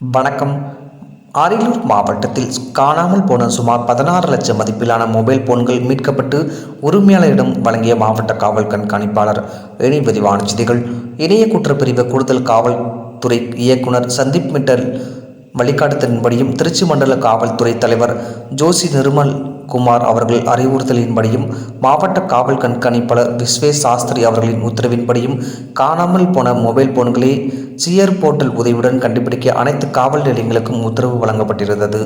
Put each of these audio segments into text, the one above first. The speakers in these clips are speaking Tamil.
வணக்கம். அரியலூர் மாவட்டத்தில் காணாமல் போன சுமார் பதினாறு லட்சம் மதிப்பிலான மொபைல் போன்கள் மீட்கப்பட்டு உரிமையாளரிடம் வழங்கிய மாவட்ட காவல் கண்காணிப்பாளர் இணை விரிவான செய்திகள். இணைய குற்றப்பிரிவு கூடுதல் காவல்துறை இயக்குனர் சந்தீப் மிட்டல் வழிகாட்டுதலின்படியும் திருச்சி மண்டல காவல்துறை தலைவர் ஜோசி நிர்மல் குமார் அவர்கள் அறிவுறுத்தலின்படியும் மாவட்ட காவல் கண்காணிப்பாளர் விஸ்வே சாஸ்திரி அவர்களின் உத்தரவின்படியும் காணாமல் போன மொபைல் போன்களை சியர் போர்ட்டல் உதவியுடன் கண்டுபிடிக்க அனைத்து காவல் நிலையங்களுக்கும் உத்தரவு வழங்கப்பட்டிருந்தது.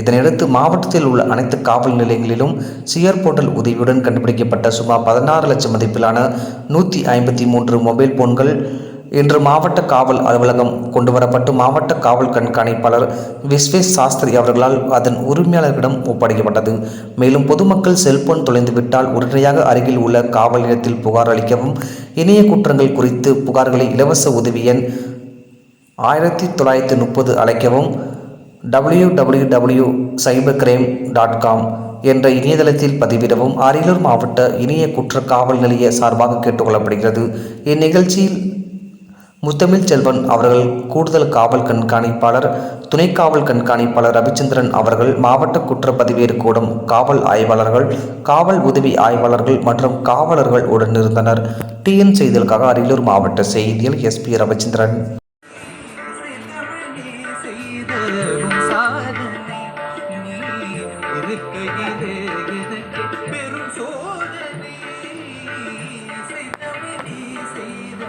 இதனையடுத்து மாவட்டத்தில் உள்ள அனைத்து காவல் நிலையங்களிலும் சியர் போர்ட்டல் உதவியுடன் கண்டுபிடிக்கப்பட்ட சுமார் பதினாறு லட்சம் மதிப்பிலான நூற்றி ஐம்பத்தி மூன்று மொபைல் போன்கள் இன்று மாவட்ட காவல் அலுவலகம் கொண்டுவரப்பட்டு மாவட்ட காவல் கண்காணிப்பாளர் விஸ்வேஷ் சாஸ்திரி அவர்களால் அதன் உரிமையாளர்களிடம் ஒப்படைக்கப்பட்டது. மேலும் பொதுமக்கள் செல்போன் தொலைந்துவிட்டால் உடனடியாக அருகில் உள்ள காவல் நிலையத்தில் புகார் அளிக்கவும் இணைய குற்றங்கள் குறித்து புகார்களை இலவச உதவி எண் ஆயிரத்தி தொள்ளாயிரத்தி முப்பது அழைக்கவும் W W W cyber crime dot com என்ற இணையதளத்தில் பதிவிடவும் அரியலூர் மாவட்ட இணைய குற்ற காவல் நிலைய சார்பாக கேட்டுக்கொள்ளப்படுகிறது. இந்நிகழ்ச்சியில் முத்தமிழ் செல்வன் அவர்கள் கூடுதல் காவல் கண்காணிப்பாளர் துணை காவல் கண்காணிப்பாளர் ரவிச்சந்திரன் அவர்கள் மாவட்ட குற்றப்பதிவேறு கூடம் காவல் ஆய்வாளர்கள் காவல் உதவி ஆய்வாளர்கள் மற்றும் காவலர்கள் உடனிருந்தனர். டிஎன் செய்திகளுக்காக அரியலூர் மாவட்ட செய்தியில் எஸ்பி ரவிச்சந்திரன். செய்தவும் சாதனை நீ இருக்கையிலே எனக்கு பெரும் சோதனை செய்தவை நீ செய்த